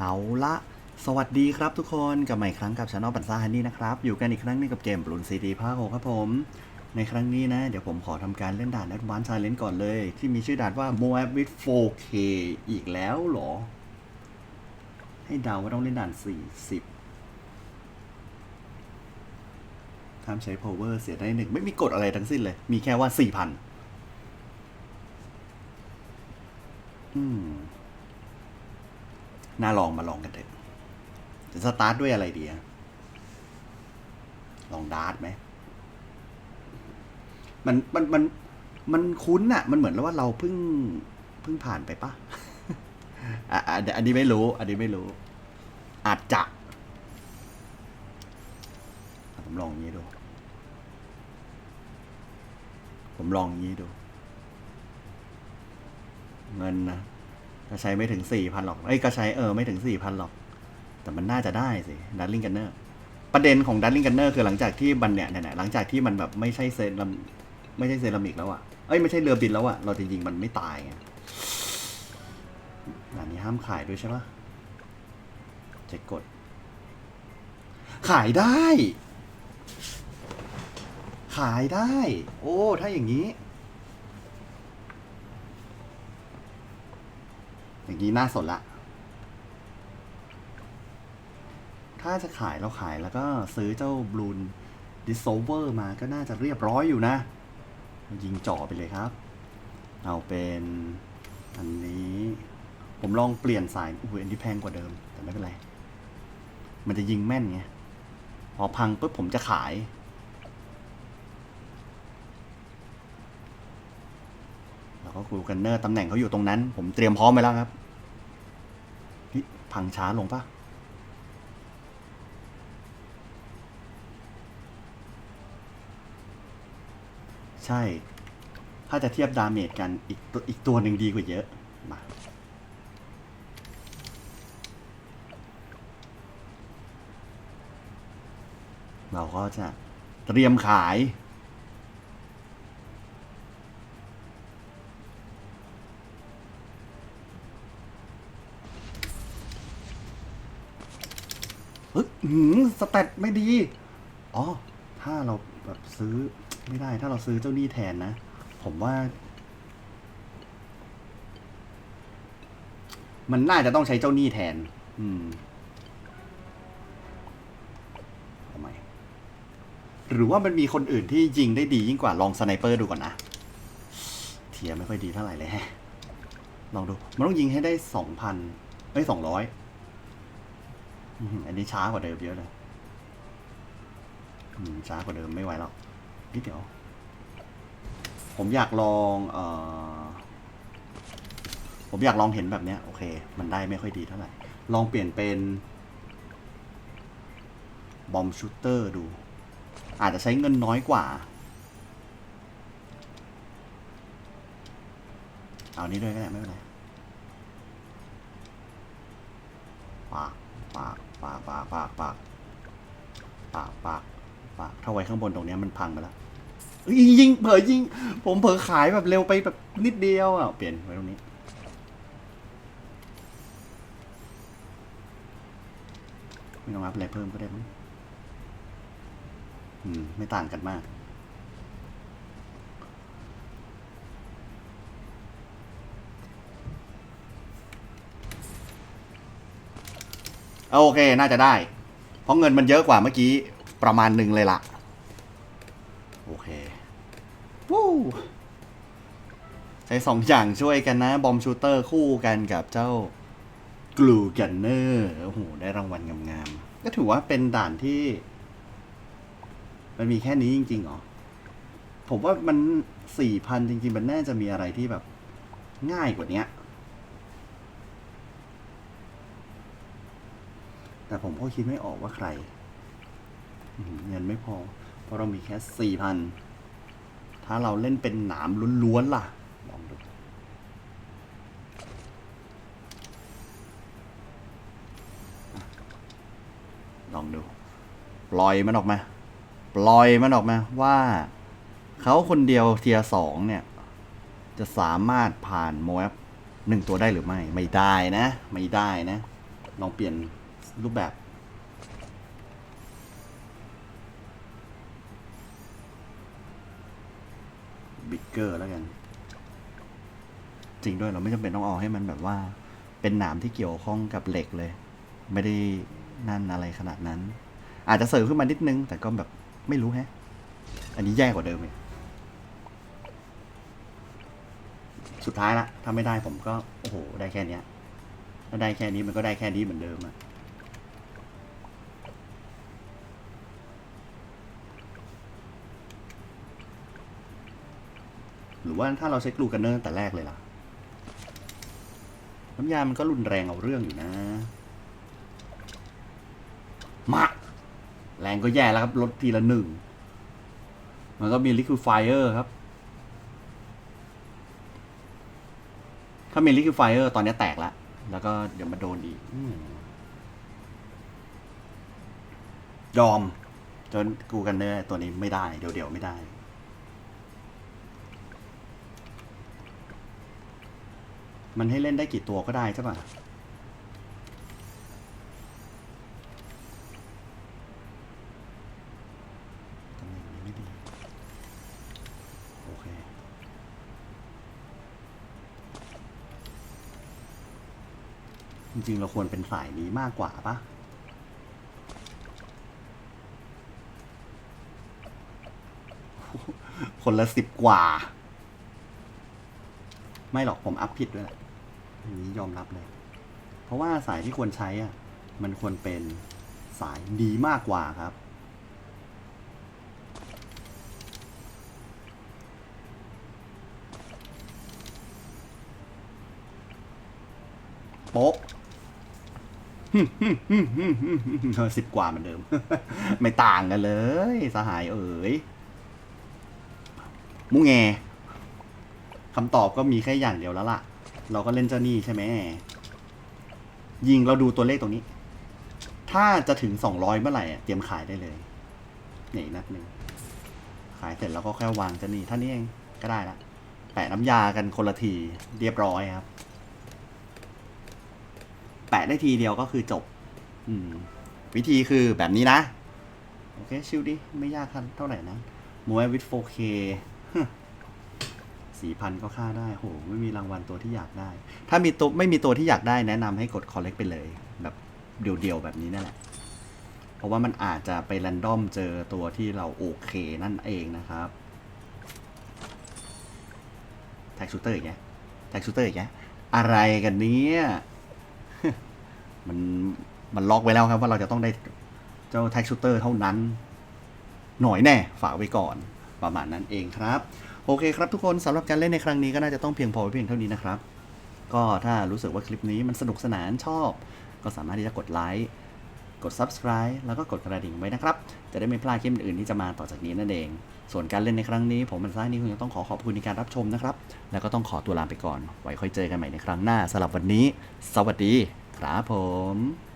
เอาละสวัสดีครับทุกคนกับมาอีกครั้งกับช anel ปันซ่าฮันนี่นะครับ อยู่กันอีกครั้งนึงกับเกมบลูนซีดีภาคหกครับผม ในครั้งนี้นะ เดี๋ยวผมขอทำการเล่นด่าน Advanced Challenge ก่อนเลย ที่มีชื่อด่านว่า Moab with 4K อีกแล้วหรอ ให้เดาว่าต้องเล่นด่าน 40ห้ามใช้ power เสียได้หนึ่งไม่มีกฎอะไรทั้งสิ้นเลย มีแค่ว่า 4,000 อืม น่าลองมาลองกันเถอะจะสตาร์ทด้วยอะไรดีอะลองดาร์ทไหมมันมันมันมันคุ้นอะมันเหมือนแล้วว่าเราเพิ่งเพิ่งผ่านไปปะอะอันอันนี้ไม่รู้ อันนี้ไม่รู้ อาจจะผมลองงนี้ดู ผมลองงนี้ดู เงินนะ ก็ใช้ไม่ถึงสี่พันหรอกเอ้ยก็ใช้เออไม่ถึงสี่พันหรอก แต่มันน่าจะได้สิดัตลิงกันเนอร์ประเด็นของดัตลิงกันเนอร์คือหลังจากที่มันเนี่ยเนี่ยหลังจากที่มันแบบไม่ใช่เซรามิไม่ใช่เซรามิกแล้วอะเอ้ยไม่ใช่เรือบินแล้วอะเราจริงๆมันไม่ตายไงอันนี้ห้ามขายด้วยใช่ปะเจะกด ขายได้ ขายได้ โอ้ ถ้าอย่างนี้ อย่าง นี้น่าสนละ ถ้าจะขายเราขายแล้วก็ซื้อเจ้าบลูนดิสโซเวอร์มาก็น่าจะเรียบร้อยอยู่นะ ยิงจ่อไปเลยครับ เอาเป็นอันนี้ ผมลองเปลี่ยนสายอุ้ยอันนี้แพงกว่าเดิม แต่ไม่เป็นไร มันจะยิงแม่นไง พอพังปุ๊บผมจะขายแล้วก็ครูกันเนอร์ตำแหน่งเขาอยู่ตรงนั้น ผมเตรียมพร้อมไปแล้วครับ พังช้าลงปะใช่ ถ้าจะเทียบดาเมจกันอีกตัวอีกตัวหนึ่งดีกว่าเยอะ มา เราก็จะเตรียมขาย ฮ้ยหืมสแตทไม่ดี อ๋อ ถ้าเราแบบซื้อไม่ได้ ถ้าเราซื้อเจ้าหนี้แทนนะ ผมว่า มันน่าจะต้องใช้เจ้าหนี้แทน อืมทำไมหรือว่ามันมีคนอื่นที่ยิงได้ดียิ่งกว่าลองสไนเปอร์ดูก่อนนะ เทียไม่ค่อยดีเท่าไหร่เลยแฮะ ลองดู มันต้องยิงให้ได้สองพันเอ้ยสองร้อย อันนี้ช้ากว่าเดิมเยอะเลยช้ากว่าเดิมไม่ไหวแล้วนิดเดียว ผมอยากลองเออผมอยากลองเห็นแบบเนี้ยโอเค มันได้ไม่ค่อยดีเท่าไหร่ ลองเปลี่ยนเป็นบอมชูเตอร์ดู อาจจะใช้เงินน้อยกว่า เอานี้ด้วยก็ได้ไม่เป็นไร ถ้าไว้ข้างบนตรงนี้มันพังไปแล้วยิงเผลอยิง ผมเผลอขายแบบเร็วไปแบบนิดเดียวอะเปลี่ยนไว้ตรงนี้ไม่ต้องรับอะไรเพิ่มก็ได้มั้งอืม ไม่ต่างกันมาก โอเค น่าจะได้ เพราะเงินมันเยอะกว่าเมื่อกี้ ประมาณหนึ่งเลยล่ะ โอเควู้ใช้สองอย่างช่วยกันนะ บอมชูเตอร์คู่กันกับเจ้ากลูกันเนอร์โอ้โห ได้รางวัลงามๆ ก็ถือว่าเป็นด่านที่ มันมีแค่นี้จริงๆเหรอ ผมว่ามันสี่พันจริง ๆ มันน่าจะมีอะไรที่แบบ ง่ายกว่านี้แต่ผมก็คิดไม่ออกว่าใครเงินไม่พอ เพราะเรามีแค่สี่พันถ้าเราเล่นเป็นหนามล้วนๆล่ะ ลองดู ลองดู ปล่อยมันออกมา ปล่อยมันออกมาว่า เขาคนเดียวเทียสองเนี่ย จะสามารถผ่านโมแอปหนึ่งตัวได้หรือไม่ ไม่ได้นะ ไม่ได้นะ ลองเปลี่ยนรูปแบบ บิ๊ กเกอร์แล้วกัน จริงด้วยเราไม่จำเป็นต้องเอาให้มันแบบว่า เป็นหนามที่เกี่ยวข้องกับเหล็กเลย ไม่ได้นั่นอะไรขนาดนั้น อาจจะเสริมขึ้นมานิดนึง แต่ก็แบบไม่รู้แฮะ อันนี้แย่กว่าเดิมอีกสุดท้ายละถ้าไม่ได้ผมก็ โอ้โห ได้แค่เนี้ยถ้าได้แค่นี้มันก็ได้แค่นี้เหมือนเดิมอะ หรือว่าถ้าเราใช้กลูกันเนอร์ตั้งแต่แรกเลยล่ะ น้ำยามันก็รุนแรงเอาเรื่องอยู่นะ มา แรงก็แย่แล้วครับ ลดทีละหนึ่ง มันก็มี liquefier ครับ ถ้ามี liquefier ตอนนี้แตกแล้ว แล้วก็เดี๋ยวมาโดนอีกยอม จนกูกันเนอร์ตัวนี้ไม่ได้ เดี๋ยวเดี๋ยวๆไม่ได้ มันให้เล่นได้กี่ตัวก็ได้ใช่ปะตำแหน่งนี้ไม่ดีโอเคจริงๆ เราควรเป็นสายนี้มากกว่าปะคนละสิบกว่า ไม่หรอกผมอัพผิดด้วยแหละ อันนี้ยอมรับเลย เพราะว่าสายที่ควรใช้อะ มันควรเป็นสายดีมากกว่าครับ โป๊ะสิบกว่าเหมือนเดิม ไม่ต่างกันเลย สหายเอ๋ย มุงแงคำตอบก็มีแค่อย่างเดียวแล้วล่ะ เราก็เล่นเจ้าหนี้ใช่ไหมยิงเราดูตัวเลขตรงนี้ ถ้าจะถึงสองร้อยเมื่อไหร่เตรียมขายได้เลยนี่อีกนัดหนึ่งขายเสร็จแล้วก็แค่วางเจ้าหนี้ท่านี้เองก็ได้ละแปะน้ำยากันคนละทีเรียบร้อยครับ แปะได้ทีเดียวก็คือจบ อืม วิธีคือแบบนี้นะ โอเค ชิลดิ ไม่ยากเท่าไหร่นะมวยวิด 4K สี่พันก็ค่าได้โหไม่มีรางวัลตัวที่อยากได้ ถ้ามีตัวไม่มีตัวที่อยากได้แนะนำให้กด collect ไปเลย แบบเดี่ยวๆแบบนี้นั่นแหละ เพราะว่ามันอาจจะไป r รนดอมเจอตัวที่เราโอเคนั่นเองนะครับแท็กชูเตอร์อีกแกแท็กชูเตอร์อีกแกอะไรกันเนี้ยมันมันล็อกไว้แล้วครับว่าเราจะต้องได้เจ้าแท็กชูเตอร์เท่านั้น หน่อยแน่ฝากไว้ก่อนประมาณนั้นเองครับ โอเคครับทุกคนสำหรับการเล่นในครั้งนี้ก็น่าจะต้องเพียงพอไว้เพียงเท่านี้นะครับ ก็ถ้ารู้สึกว่าคลิปนี้มันสนุกสนานชอบ ก็สามารถที่จะกดไลค์กด subscribe แล้วก็กดกระดิ่งไว้นะครับ จะได้ไม่พลาดคลิปอื่นที่จะมาต่อจากนี้นั่นเอง ส่วนการเล่นในครั้งนี้ ผมมันซ้านี้คงจะต้องขอขอบคุณในการรับชมนะครับ แล้วก็ต้องขอตัวลาไปก่อน ไว้ค่อยเจอกันใหม่ในครั้งหน้าสำหรับวันนี้ สวัสดีครับผม